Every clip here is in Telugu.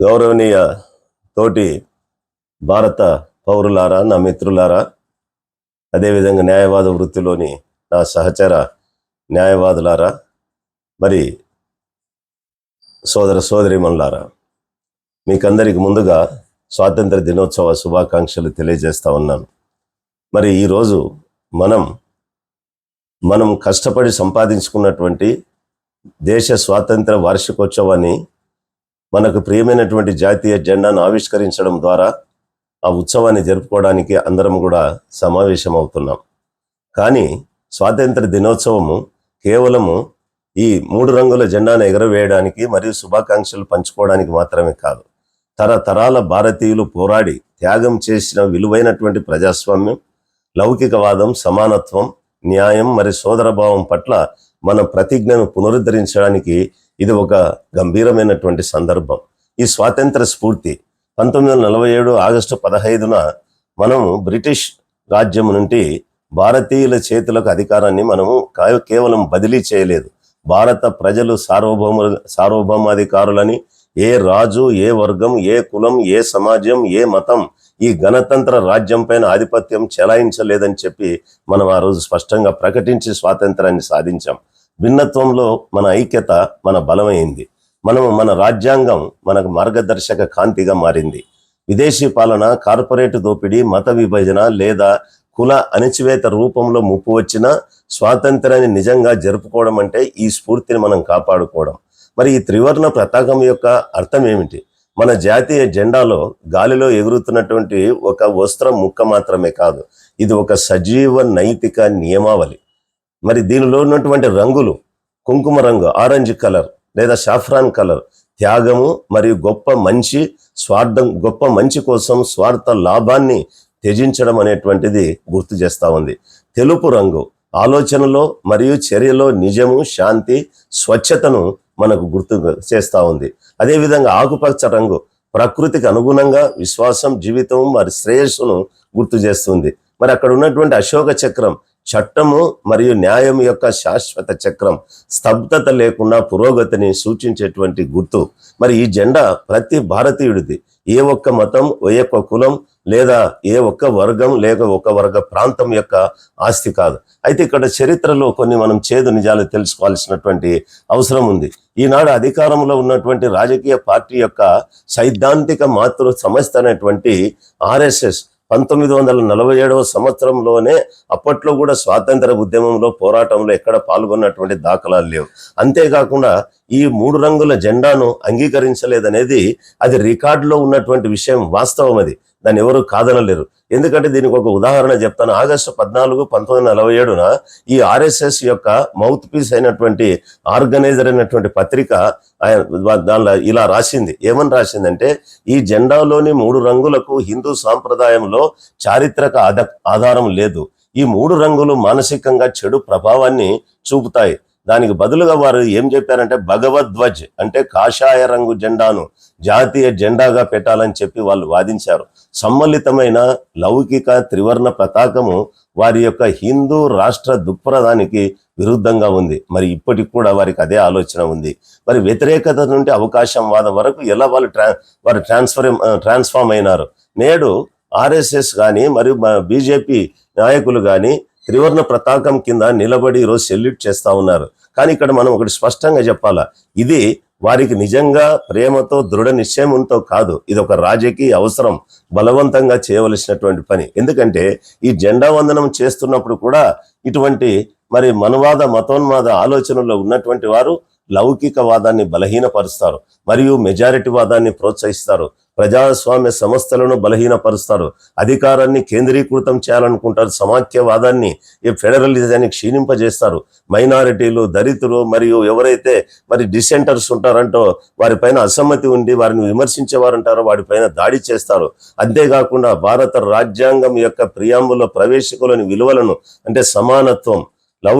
గౌరవనీయ తోటి భారత పౌరులారా నా మిత్రులారా అదేవిధంగా న్యాయవాద వృత్తిలోని నా సహచర న్యాయవాదులారా మరి సోదర సోదరిమణులారా మీకందరికి ముందుగా స్వాతంత్ర దినోత్సవ శుభాకాంక్షలు తెలియజేస్తా ఉన్నాను. మరి ఈరోజు మనం మనం కష్టపడి సంపాదించుకున్నటువంటి దేశ స్వాతంత్ర వార్షికోత్సవాన్ని మనకు ప్రియమైనటువంటి జాతీయ జెండాను ఆవిష్కరించడం ద్వారా ఆ ఉత్సవాన్ని జరుపుకోవడానికి అందరం కూడా సమావేశం అవుతున్నాం కానీ స్వాతంత్ర దినోత్సవము కేవలము ఈ మూడు రంగుల జెండాను ఎగరవేయడానికి మరియు శుభాకాంక్షలు పంచుకోవడానికి మాత్రమే కాదు. తరతరాల భారతీయులు పోరాడి త్యాగం చేసిన విలువైనటువంటి ప్రజాస్వామ్యం లౌకికవాదం సమానత్వం న్యాయం మరి సోదరభావం పట్ల మన ప్రతిజ్ఞను పునరుద్ధరించడానికి ఇది ఒక గంభీరమైనటువంటి సందర్భం. ఈ స్వాతంత్ర స్ఫూర్తి పంతొమ్మిది వందల నలభై ఏడు ఆగస్టు పదహైదున మనము బ్రిటిష్ రాజ్యం నుండి భారతీయుల చేతులకు అధికారాన్ని మనము కేవలం బదిలీ చేయలేదు. భారత ప్రజలు సార్వభౌమ సార్వభౌమాధికారులని ఏ రాజు ఏ వర్గం ఏ కులం ఏ సమాజం ఏ మతం ఈ గణతంత్ర రాజ్యం పైన ఆధిపత్యం చెలాయించలేదని చెప్పి మనం ఆ రోజు స్పష్టంగా ప్రకటించి స్వాతంత్రాన్ని సాధించాం. భిన్నత్వంలో మన ఐక్యత మన బలమైంది. మనము మన రాజ్యాంగం మనకు మార్గదర్శక కాంతిగా మారింది. విదేశీ పాలన కార్పొరేట్ దోపిడీ మత విభజన లేదా కుల అణచివేత రూపంలో ముప్పు వచ్చినా స్వాతంత్రాన్ని నిజంగా జరుపుకోవడం అంటే ఈ స్ఫూర్తిని మనం కాపాడుకోవడం. మరి ఈ త్రివర్ణ పతాకం యొక్క అర్థం ఏమిటి? మన జాతీయ జెండాలో గాలిలో ఎగురుతున్నటువంటి ఒక వస్త్రం ముక్క మాత్రమే కాదు. ఇది ఒక సజీవ నైతిక నియమావళి. మరి దీనిలో ఉన్నటువంటి రంగులు కుంకుమ రంగు ఆరెంజ్ కలర్ లేదా షాఫ్రాన్ కలర్ త్యాగము మరియు గొప్ప మంచి స్వార్థం గొప్ప మంచి కోసం స్వార్థ లాభాన్ని త్యజించడం అనేటువంటిది గుర్తు చేస్తా ఉంది. తెలుపు రంగు ఆలోచనలో మరియు చర్యలో నిజము శాంతి స్వచ్ఛతను మనకు గుర్తు చేస్తా ఉంది. అదేవిధంగా ఆకుపచ్చ రంగు ప్రకృతికి అనుగుణంగా విశ్వాసం జీవితం మరి శ్రేయస్సును గుర్తు చేస్తుంది. మరి అక్కడ ఉన్నటువంటి అశోక చక్రం చట్టము మరియు న్యాయం యొక్క శాశ్వత చక్రం స్తబ్దత లేకుండా పురోగతిని సూచించేటువంటి గుర్తు. మరి ఈ జెండా ప్రతి భారతీయుడిది. ఏ ఒక్క మతం ఏ ఒక్క కులం లేదా ఏ ఒక్క వర్గం లేక ఒక వర్గ ప్రాంతం యొక్క ఆస్తి కాదు. అయితే ఇక్కడ చరిత్రలో కొన్ని మనం చేదు నిజాలు తెలుసుకోవాల్సినటువంటి అవసరం ఉంది. ఈనాడు అధికారంలో ఉన్నటువంటి రాజకీయ పార్టీ యొక్క సైద్ధాంతిక మాతృ సంస్థ అనేటువంటి ఆర్ఎస్ఎస్ పంతొమ్మిది వందల నలభై ఏడవ సంవత్సరంలోనే అప్పట్లో కూడా స్వాతంత్ర ఉద్యమంలో పోరాటంలో ఎక్కడ పాల్గొన్నటువంటి దాఖలాలు లేవు. అంతేకాకుండా ఈ మూడు రంగుల జెండాను అంగీకరించలేదనేది అది రికార్డులో ఉన్నటువంటి విషయం వాస్తవం అది. దాన్ని ఎవరు కాదనలేరు. ఎందుకంటే దీనికి ఒక ఉదాహరణ చెప్తాను. ఆగస్టు పద్నాలుగు పంతొమ్మిది వందల నలభై ఏడున ఈ ఆర్ఎస్ఎస్ యొక్క మౌత్ పీస్ అయినటువంటి ఆర్గనైజర్ అయినటువంటి పత్రిక ఆయన దానిలో ఇలా రాసింది. ఏమని రాసిందంటే ఈ జెండాలోని మూడు రంగులకు హిందూ సాంప్రదాయంలో చారిత్రక ఆధ ఆధారం లేదు. ఈ మూడు రంగులు మానసికంగా చెడు ప్రభావాన్ని చూపుతాయి. దానికి బదులుగా వారు ఏం చెప్పారంటే భగవద్వజ్ అంటే కాషాయ రంగు జెండాను జాతీయ జెండాగా పెట్టాలని చెప్పి వాళ్ళు వాదించారు. సమ్మలితమైన లౌకిక త్రివర్ణ పతాకము వారి యొక్క హిందూ రాష్ట్ర దృక్పథానికి విరుద్ధంగా ఉంది. మరి ఇప్పటికి కూడా వారికి అదే ఆలోచన ఉంది. మరి వ్యతిరేకత నుండి అవకాశం వాదం వరకు ఎలా వాళ్ళు ట్రా వారు ట్రాన్స్ఫర్ ట్రాన్స్ఫార్మ్ అయినారు? నేడు ఆర్ఎస్ఎస్ కానీ మరియు బీజేపీ నాయకులు కానీ త్రివర్ణ ప్రతాకం కింద నిలబడి ఈరోజు సెల్యూట్ చేస్తా ఉన్నారు. కానీ ఇక్కడ మనం ఒకటి స్పష్టంగా చెప్పాలా? ఇది వారికి నిజంగా ప్రేమతో దృఢ నిశ్చయంతో కాదు. ఇది ఒక రాజకీయ అవసరం బలవంతంగా చేయవలసినటువంటి పని. ఎందుకంటే ఈ జెండా వందనం చేస్తున్నప్పుడు కూడా ఇటువంటి మరి మనవాద మతోన్మాద ఆలోచనలో ఉన్నటువంటి వారు లౌకికవాదాన్ని బలహీనపరుస్తారు మరియు మెజారిటీ వాదాన్ని ప్రోత్సహిస్తారు. ప్రజాస్వామ్య సంస్థలను బలహీనపరుస్తారు. అధికారాన్ని కేంద్రీకృతం చేయాలనుకుంటారు. సమాఖ్యవాదాన్ని ఈ ఫెడరలిజాన్ని క్షీణింపజేస్తారు. మైనారిటీలు దళితులు మరియు ఎవరైతే మరి డిసెంటర్స్ ఉంటారంటో వారిపైన అసమ్మతి ఉండి వారిని విమర్శించేవారంటారో వారిపైన దాడి చేస్తారు. అంతేకాకుండా భారత రాజ్యాంగం యొక్క ప్రియాంబుల ప్రవేశికులని విలువలను అంటే సమానత్వం లౌ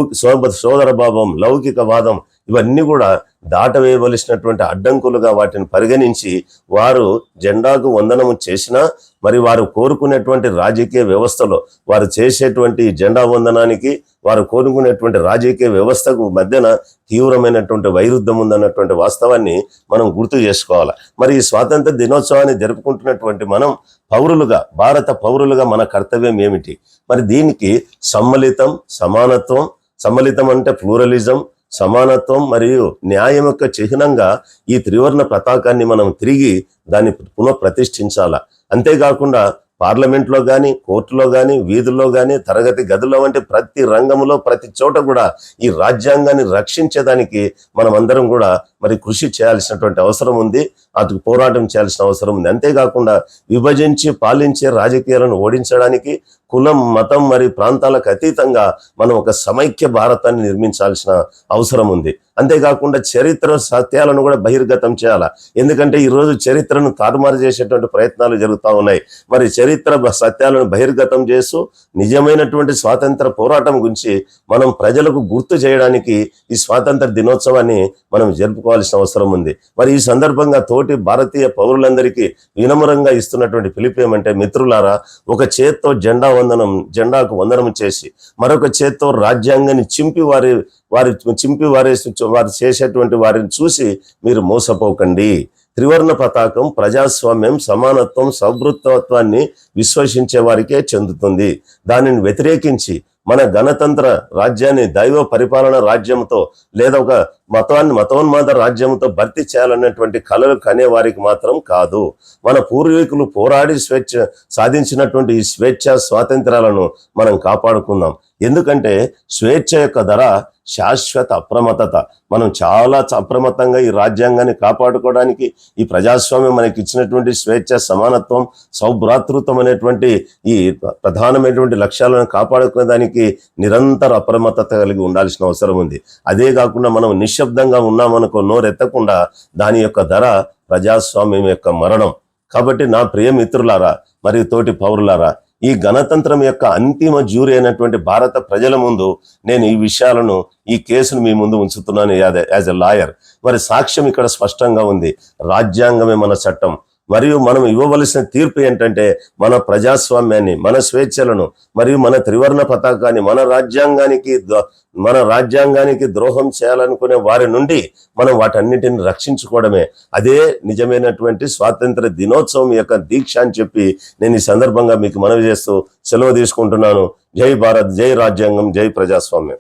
సోదర భావం లౌకికవాదం ఇవన్నీ కూడా దాటవేయవలసినటువంటి అడ్డంకులుగా వాటిని పరిగణించి వారు జెండాకు వందనము చేసినా మరి వారు కోరుకునేటువంటి రాజకీయ వ్యవస్థలో వారు చేసేటువంటి జెండా వందనానికి వారు కోరుకునేటువంటి రాజకీయ వ్యవస్థకు మధ్యన తీవ్రమైనటువంటి వైరుధ్యం ఉందన్నటువంటి వాస్తవాన్ని మనం గుర్తు చేసుకోవాలి. మరి ఈ స్వాతంత్ర దినోత్సవాన్ని జరుపుకుంటున్నటువంటి మనం పౌరులుగా భారత పౌరులుగా మన కర్తవ్యం ఏమిటి? మరి దీనికి సమ్మలితం సమానత్వం సమ్మలితం అంటే ప్లూరలిజం సమానత్వం మరియు న్యాయం యొక్క చిహ్నంగా ఈ త్రివర్ణ పతాకాన్ని మనం తిరిగి దాన్ని పునఃప్రతిష్ఠించాల? అంతేకాకుండా పార్లమెంట్లో కానీ కోర్టులో కానీ వీధుల్లో కానీ తరగతి గదుల్లో వంటి ప్రతి రంగంలో ప్రతి చోట కూడా ఈ రాజ్యాంగాన్ని రక్షించేదానికి మనం అందరం కూడా మరి కృషి చేయాల్సినటువంటి అవసరం ఉంది. అతను పోరాటం చేయాల్సిన అవసరం ఉంది. అంతేకాకుండా విభజించి పాలించే రాజకీయాలను ఓడించడానికి కులం మతం మరియు ప్రాంతాలకు అతీతంగా మనం ఒక సమైక్య భారతాన్ని నిర్మించాల్సిన అవసరం ఉంది. అంతేకాకుండా చరిత్ర సత్యాలను కూడా బహిర్గతం చేయాలి? ఎందుకంటే ఈరోజు చరిత్రను తారుమారు చేసేటువంటి ప్రయత్నాలు జరుగుతూ ఉన్నాయి. మరి చరిత్ర సత్యాలను బహిర్గతం చేస్తూ నిజమైనటువంటి స్వాతంత్ర పోరాటం గురించి మనం ప్రజలకు గుర్తు చేయడానికి ఈ స్వాతంత్ర దినోత్సవాన్ని మనం జరుపుకోవాల్సిన అవసరం ఉంది. మరి ఈ సందర్భంగా తోటి భారతీయ పౌరులందరికీ వినమ్రంగా ఇస్తున్నటువంటి పిలుపు ఏమంటే మిత్రులారా ఒక చేత్తో జెండా వందనం జెండాకు వందనం చేసి మరొక చేత్తో రాజ్యాంగాన్ని చింపి వారి వారి చింపి వారి వారు చేసేటువంటి వారిని చూసి మీరు మోసపోకండి. త్రివర్ణ పతాకం ప్రజాస్వామ్యం సమానత్వం సౌభృత్వత్వాన్ని విశ్వసించే వారికే చెందుతుంది. దానిని వ్యతిరేకించి మన గణతంత్ర రాజ్యాన్ని దైవ పరిపాలన రాజ్యంతో లేదా ఒక మతాన్ని మతోన్మాద రాజ్యంతో భర్తీ చేయాలన్నటువంటి కళలు కనే వారికి మాత్రం కాదు. మన పూర్వీకులు పోరాడి స్వేచ్ఛ సాధించినటువంటి ఈ స్వేచ్ఛ స్వాతంత్రాలను మనం కాపాడుకుందాం. ఎందుకంటే స్వేచ్ఛ యొక్క ధర శాశ్వత అప్రమత్తత. మనం చాలా అప్రమత్తంగా ఈ రాజ్యాంగాన్ని కాపాడుకోవడానికి ఈ ప్రజాస్వామ్యం మనకి ఇచ్చినటువంటి స్వేచ్ఛ సమానత్వం సౌభ్రాతృత్వం అనేటువంటి ఈ ప్రధానమైనటువంటి లక్ష్యాలను కాపాడుకునే దానికి నిరంతర అప్రమత్తత కలిగి ఉండాల్సిన అవసరం ఉంది. అదే కాకుండా మనం నిశ్శబ్దంగా ఉన్నామనుకో నోరెత్తకుండా దాని యొక్క ధర ప్రజాస్వామ్యం యొక్క మరణం. కాబట్టి నా ప్రియ మిత్రులారా మరియు తోటి పౌరులారా ఈ గణతంత్రం యొక్క అంతిమ జ్యూరీ అయినటువంటి భారత ప్రజల ముందు నేను ఈ విషయాలను ఈ కేసును మీ ముందు ఉంచుతున్నాను యాజ్ ఎ లాయర్. మరి సాక్ష్యం ఇక్కడ స్పష్టంగా ఉంది. రాజ్యాంగమే మన చట్టం. మరియు మనం ఇవ్వవలసిన తీర్పు ఏంటంటే మన ప్రజాస్వామ్యాన్ని మన స్వేచ్ఛలను మరియు మన త్రివర్ణ పతాకాన్ని మన రాజ్యాంగానికి ద- మన రాజ్యాంగానికి ద్రోహం చేయాలనుకునే వారి నుండి మనం వాటన్నిటిని రక్షించుకోవడమే. అదే నిజమైనటువంటి స్వాతంత్ర దినోత్సవం యొక్క దీక్ష అని చెప్పి నేను ఈ సందర్భంగా మీకు మనవి చేస్తూ సెలవు తీసుకుంటున్నాను. జై భారత్ జై రాజ్యాంగం జై ప్రజాస్వామ్యం.